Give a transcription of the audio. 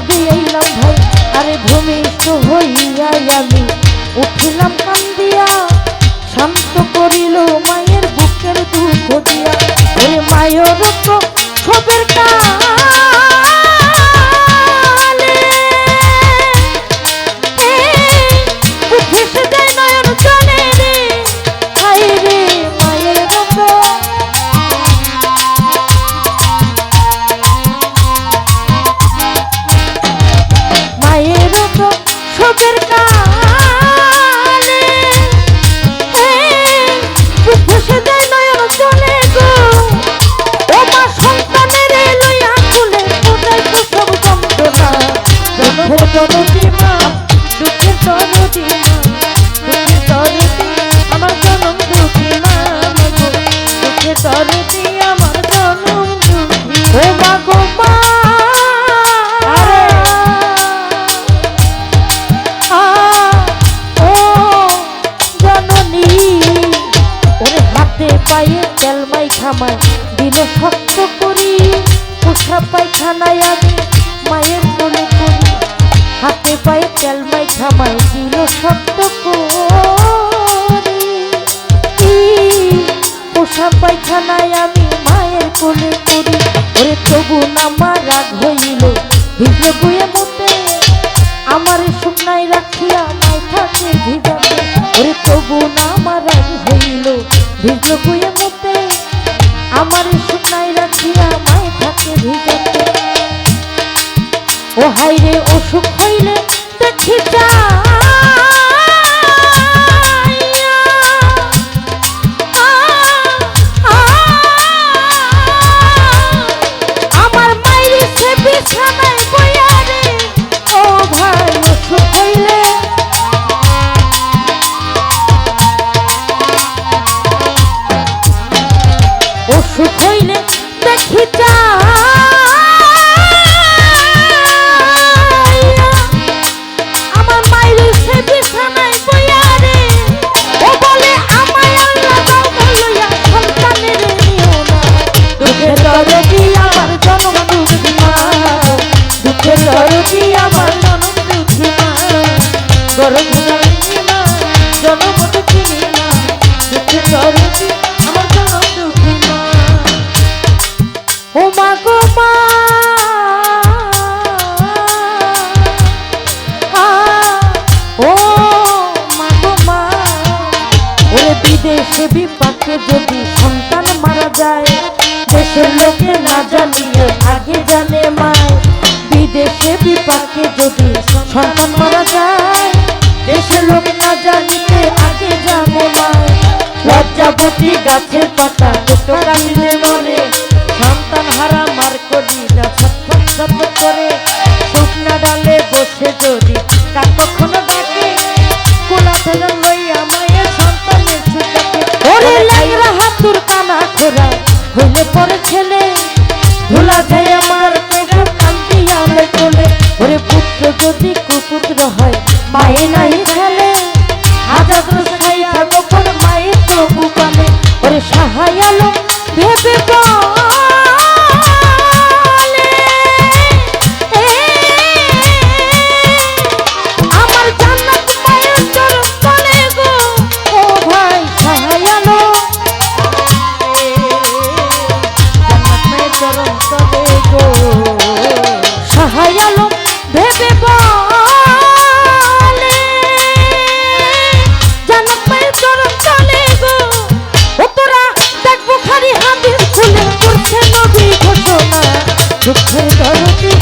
যাবি এই লোক বিছানায় মায়ের কোলে করি, হাতে পায়ে তেল মাই দিল পোষা পায়খানায় আমি মায়ের কোলে করি, ওরে তবু আমার রাগ হইল ভিজে বুয়ে মতে আমার শুকনায় রাখিয়া মাথাকে ভিজাতে ওরে তবু আমার রাগ হইল ভিজে বুয়ে মতে আমার দেশে বিপক্ষে যদি সন্তান মারা যায় দেশের লোকে না জানিয়ে আগে জানে সন্তান মারা যায়, দেশের লোক না জানিতে আগে যাব না। লজ্জাবতী গাছের পাতা দুটো কাঁদিলে মনে ভেবে বলে জানাম মায়ের চরণ চলে গো। ও তোরা দেখব খালি হাতির খুলে করছে নবী ঘটনা। দুঃখের দরদি